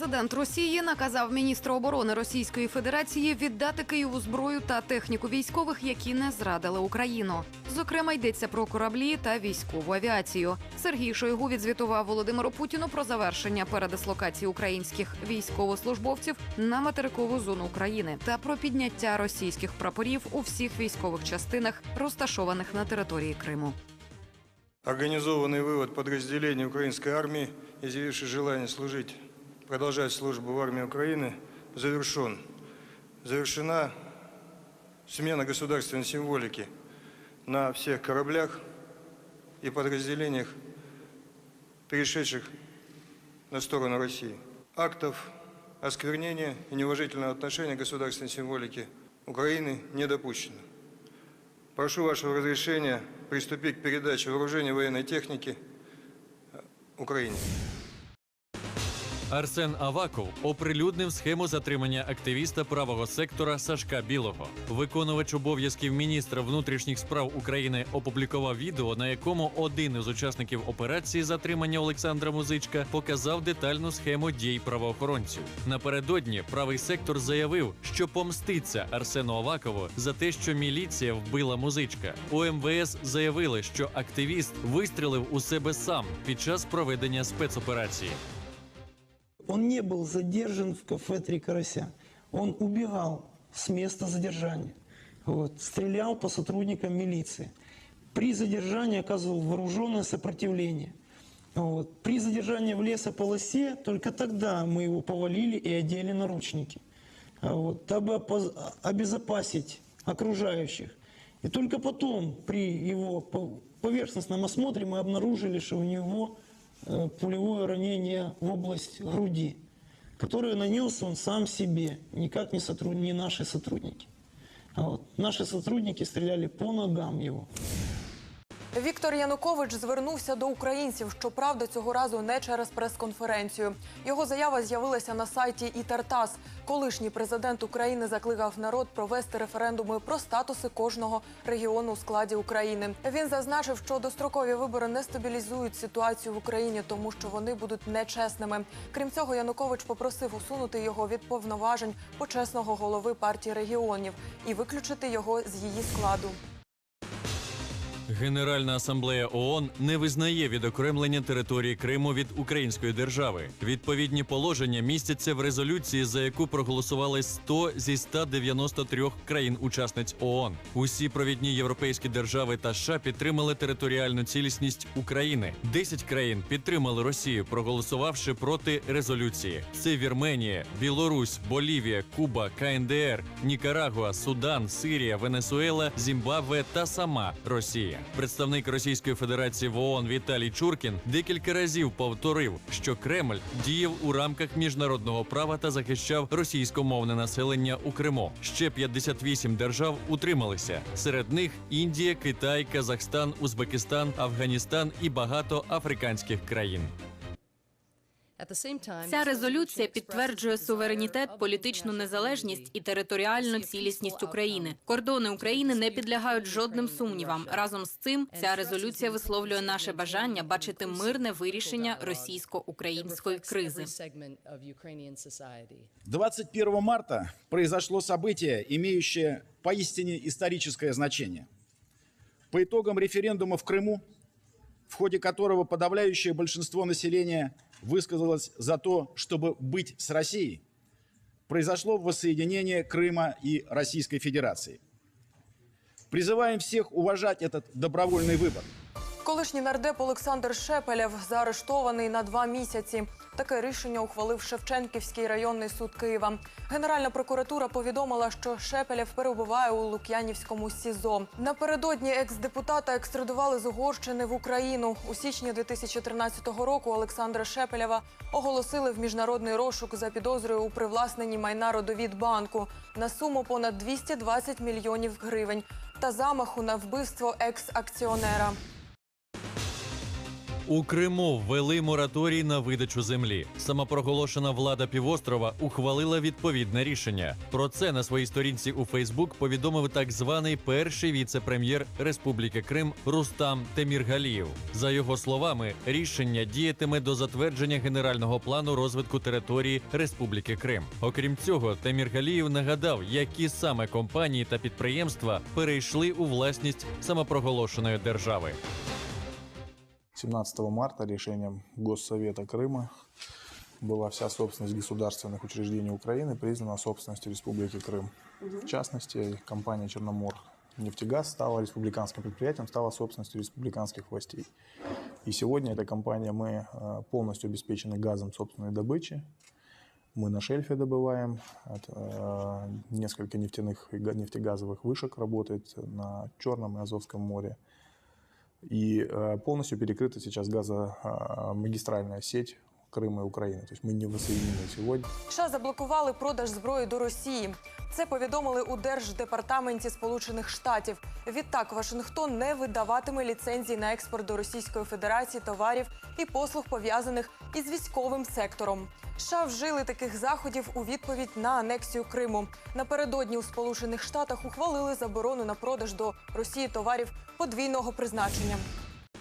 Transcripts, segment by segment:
Президент Росії наказав міністру оборони Російської Федерації віддати Києву зброю та техніку військових, які не зрадили Україну. Зокрема, йдеться про кораблі та військову авіацію. Сергій Шойгу відзвітував Володимиру Путіну про завершення передислокації українських військовослужбовців на материкову зону України та про підняття російських прапорів у всіх військових частинах, розташованих на території Криму. Организованный вывод подразделений украинской армии, изъявивших желание служить, продолжать службу в армии Украины, завершен. Завершена смена государственной символики на всех кораблях и подразделениях, перешедших на сторону России. Актов осквернения и неуважительного отношения к государственной символике Украины не допущено. Прошу вашего разрешения приступить к передаче вооружения военной техники Украине. Арсен Аваков оприлюднив схему затримання активіста правого сектора Сашка Білого. Виконувач обов'язків міністра внутрішніх справ України опублікував відео, на якому один із учасників операції затримання Олександра Музичка показав детальну схему дій правоохоронців. Напередодні правий сектор заявив, що помститься Арсену Авакову за те, що міліція вбила музичка. У МВС заявили, що активіст вистрілив у себе сам під час проведення спецоперації. Он не был задержан в кафе «Три карася». Он убегал с места задержания. Вот, стрелял по сотрудникам милиции. При задержании оказывал вооруженное сопротивление. Вот. При задержании в лесополосе только тогда мы его повалили и одели наручники. Вот, дабы обезопасить окружающих. И только потом, при его по- поверхностном осмотре, мы обнаружили, что у него пулевое ранение в область груди, которое нанес он сам себе, никак не, сотруд- не наши сотрудники. Вот наши сотрудники стреляли по ногам его. Віктор Янукович звернувся до українців, щоправда, цього разу не через прес-конференцію. Його заява з'явилася на сайті «Ітартас». Колишній президент України закликав народ провести референдуми про статуси кожного регіону у складі України. Він зазначив, що дострокові вибори не стабілізують ситуацію в Україні, тому що вони будуть нечесними. Крім цього, Янукович попросив усунути його від повноважень почесного голови партії регіонів і виключити його з її складу. Генеральна асамблея ООН не визнає відокремлення території Криму від української держави. Відповідні положення містяться в резолюції, за яку проголосували 100 зі 193 країн-учасниць ООН. Усі провідні європейські держави та США підтримали територіальну цілісність України. 10 країн підтримали Росію, проголосувавши проти резолюції. Це Вірменія, Білорусь, Болівія, Куба, КНДР, Нікарагуа, Судан, Сирія, Венесуела, Зімбабве та сама Росія. Представник Російської Федерації в ООН Віталій Чуркін декілька разів повторив, що Кремль діяв у рамках міжнародного права та захищав російськомовне населення у Криму. Ще 58 держав утрималися. Серед них Індія, Китай, Казахстан, Узбекистан, Афганістан і багато африканських країн. Ця резолюція підтверджує суверенітет, політичну незалежність і територіальну цілісність України. Кордони України не підлягають жодним сумнівам. Разом з цим ця резолюція висловлює наше бажання бачити мирне вирішення російсько-української кризи. 21 марта произошло событие, имеющее поистине историческое значение. По итогам референдума в Крыму, в ходе которого подавляющее большинство населения высказалось за то, чтобы быть с Россией, произошло воссоединение Крыма и Российской Федерации. Призываем всех уважать этот добровольный выбор. Колишній нардеп Олександр Шепелєв заарештований на два місяці. Таке рішення ухвалив Шевченківський районний суд Києва. Генеральна прокуратура повідомила, що Шепелєв перебуває у Лук'янівському СІЗО. Напередодні екс-депутата екстрадували з Угорщини в Україну. У січні 2013 року Олександра Шепелєва оголосили в міжнародний розшук за підозрою у привласненні майна Родовідбанку на суму понад 220 мільйонів гривень та замаху на вбивство екс-акціонера. У Криму ввели мораторій на видачу землі. Самопроголошена влада півострова ухвалила відповідне рішення. Про це на своїй сторінці у Фейсбук повідомив так званий перший віце-прем'єр Республіки Крим Рустам Теміргалієв. За його словами, рішення діятиме до затвердження генерального плану розвитку території Республіки Крим. Окрім цього, Теміргалієв нагадав, які саме компанії та підприємства перейшли у власність самопроголошеної держави. 17 марта решением Госсовета Крыма была вся собственность государственных учреждений Украины признана собственностью Республики Крым. В частности, компания «Черномор нефтегаз» стала республиканским предприятием, стала собственностью республиканских властей. И сегодня эта компания, мы э, полностью обеспечены газом собственной добычи. Мы на шельфе добываем, это, несколько нефтяных и га- нефтегазовых вышек работает на Черном и Азовском море. И э, полностью перекрыта сейчас газомагистральная сеть Крыма и Украины. То есть мы не воссоединены сегодня. США заблокували продаж зброї до Росії. Це повідомили у Держдепартаменті Сполучених Штатів. Відтак Вашингтон не видаватиме ліцензій на експорт до Російської Федерації товарів і послуг пов'язаних із військовим сектором. США вжили таких заходів у відповідь на анексію Криму. Напередодні у Сполучених Штатах ухвалили заборону на продаж до Росії товарів подвійного призначення.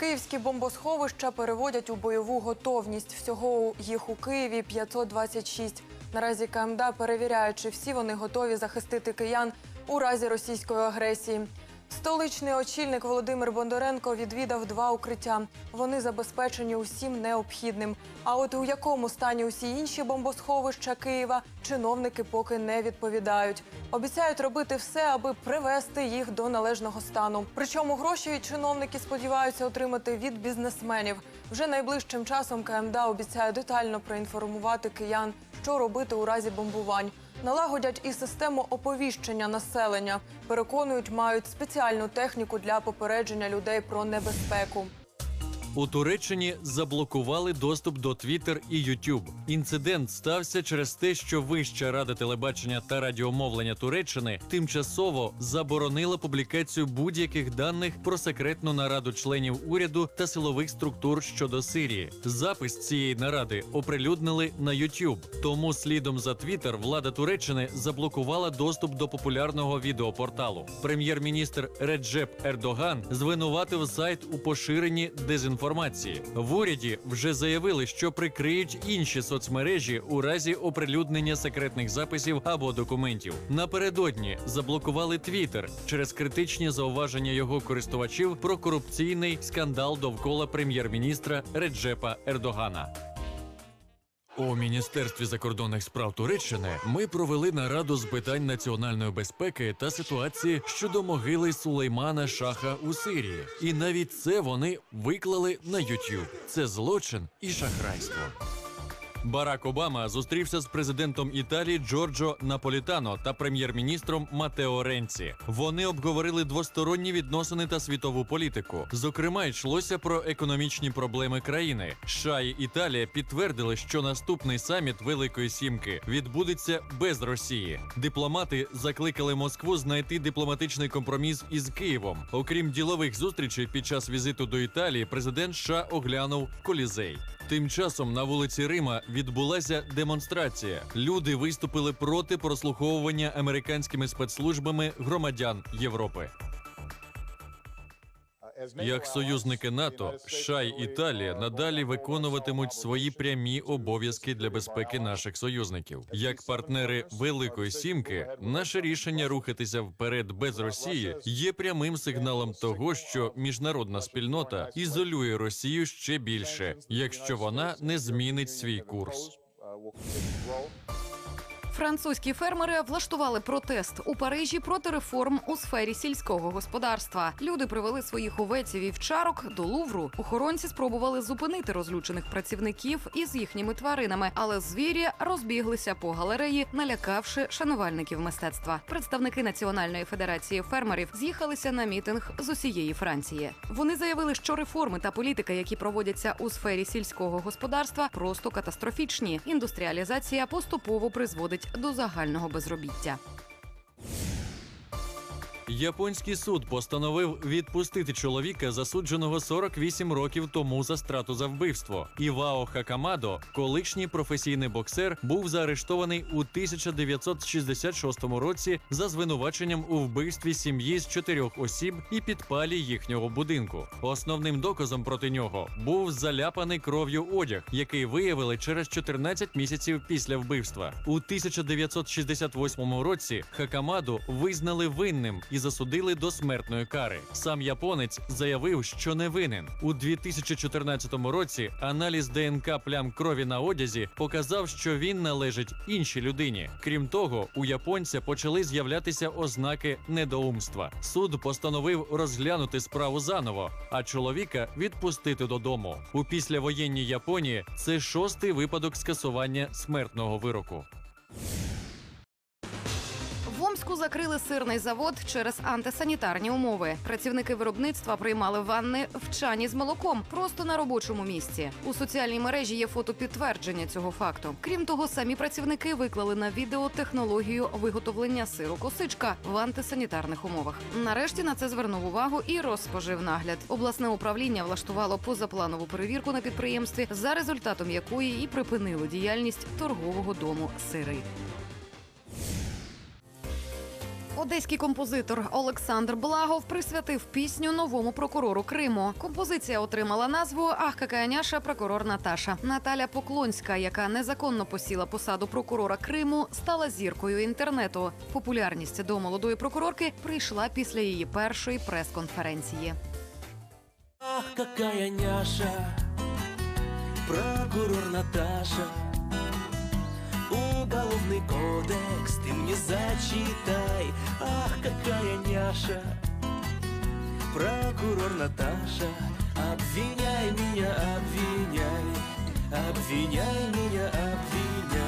Київські бомбосховища переводять у бойову готовність. Всього їх у Києві 526. Наразі КМДА перевіряє, чи всі вони готові захистити киян у разі російської агресії. Столичний очільник Володимир Бондаренко відвідав два укриття. Вони забезпечені усім необхідним. А от у якому стані усі інші бомбосховища Києва чиновники поки не відповідають. Обіцяють робити все, аби привести їх до належного стану. Причому гроші чиновники сподіваються отримати від бізнесменів. Вже найближчим часом КМДА обіцяє детально проінформувати киян, що робити у разі бомбувань. Налагодять і систему оповіщення населення. Переконують, мають спеціальну техніку для попередження людей про небезпеку. У Туреччині заблокували доступ до Twitter і YouTube. Інцидент стався через те, що Вища рада телебачення та радіомовлення Туреччини тимчасово заборонила публікацію будь-яких даних про секретну нараду членів уряду та силових структур щодо Сирії. Запис цієї наради оприлюднили на YouTube. Тому слідом за Twitter влада Туреччини заблокувала доступ до популярного відеопорталу. Прем'єр-міністр Реджеп Ердоган звинуватив сайт у поширенні дезінформації. В уряді вже заявили, що прикриють інші соцмережі у разі оприлюднення секретних записів або документів. Напередодні заблокували Твіттер через критичні зауваження його користувачів про корупційний скандал довкола прем'єр-міністра Реджепа Ердогана. У міністерстві закордонних справ Туреччини ми провели нараду з питань національної безпеки та ситуації щодо могили Сулеймана Шаха у Сирії. І навіть це вони виклали на YouTube. Це злочин і шахрайство. Барак Обама зустрівся з президентом Італії Джорджо Наполітано та прем'єр-міністром Матео Ренці. Вони обговорили двосторонні відносини та світову політику. Зокрема, йшлося про економічні проблеми країни. США і Італія підтвердили, що наступний саміт Великої Сімки відбудеться без Росії. Дипломати закликали Москву знайти дипломатичний компроміс із Києвом. Окрім ділових зустрічей під час візиту до Італії, президент США оглянув колізей. Тим часом на вулиці Рима відбулася демонстрація. Люди виступили проти прослуховування американськими спецслужбами громадян Європи. Як союзники НАТО, США й Італія надалі виконуватимуть свої прямі обов'язки для безпеки наших союзників. Як партнери Великої Сімки, наше рішення рухатися вперед без Росії є прямим сигналом того, що міжнародна спільнота ізолює Росію ще більше, якщо вона не змінить свій курс. Французькі фермери влаштували протест у Парижі проти реформ у сфері сільського господарства. Люди привели своїх овець і вівчарок до Лувру. Охоронці спробували зупинити розлючених працівників із їхніми тваринами, але звірі розбіглися по галереї, налякавши шанувальників мистецтва. Представники Національної федерації фермерів з'їхалися на мітинг з усієї Франції. Вони заявили, що реформи та політика, які проводяться у сфері сільського господарства, просто катастрофічні. Індустріалізація поступово призводить до загального безробіття. Японський суд постановив відпустити чоловіка, засудженого 48 років тому за страту за вбивство. Івао Хакамадо, колишній професійний боксер, був заарештований у 1966 році за звинуваченням у вбивстві сім'ї з чотирьох осіб і підпалі їхнього будинку. Основним доказом проти нього був заляпаний кров'ю одяг, який виявили через 14 місяців після вбивства. У 1968 році Хакамаду визнали винним і засудили до смертної кари. Сам японець заявив, що не винен. У 2014 році аналіз ДНК плям крові на одязі показав, що він належить іншій людині. Крім того, у японця почали з'являтися ознаки недоумства. Суд постановив розглянути справу заново, а чоловіка відпустити додому. У післявоєнній Японії це шостий випадок скасування смертного вироку. Омську закрили сирний завод через антисанітарні умови. Працівники виробництва приймали ванни в чані з молоком просто на робочому місці. У соціальній мережі є фото підтвердження цього факту. Крім того, самі працівники виклали на відео технологію виготовлення сиру косичка в антисанітарних умовах. Нарешті на це звернув увагу і розпоживнагляд. Обласне управління влаштувало позапланову перевірку на підприємстві, за результатом якої і припинило діяльність торгового дому сири. Одеський композитор Олександр Благов присвятив пісню новому прокурору Криму. Композиція отримала назву Ах, какая няша, прокурор Наташа. Наталя Поклонська, яка незаконно посіла посаду прокурора Криму, стала зіркою інтернету. Популярність до молодої прокурорки прийшла після її першої прес-конференції. Ах, какая няша, прокурор Наташа. Уголовный кодекс ты мне зачитай. Ах, какая няша, прокурор Наташа. Обвиняй меня, обвиняй, обвиняй меня, обвиняй.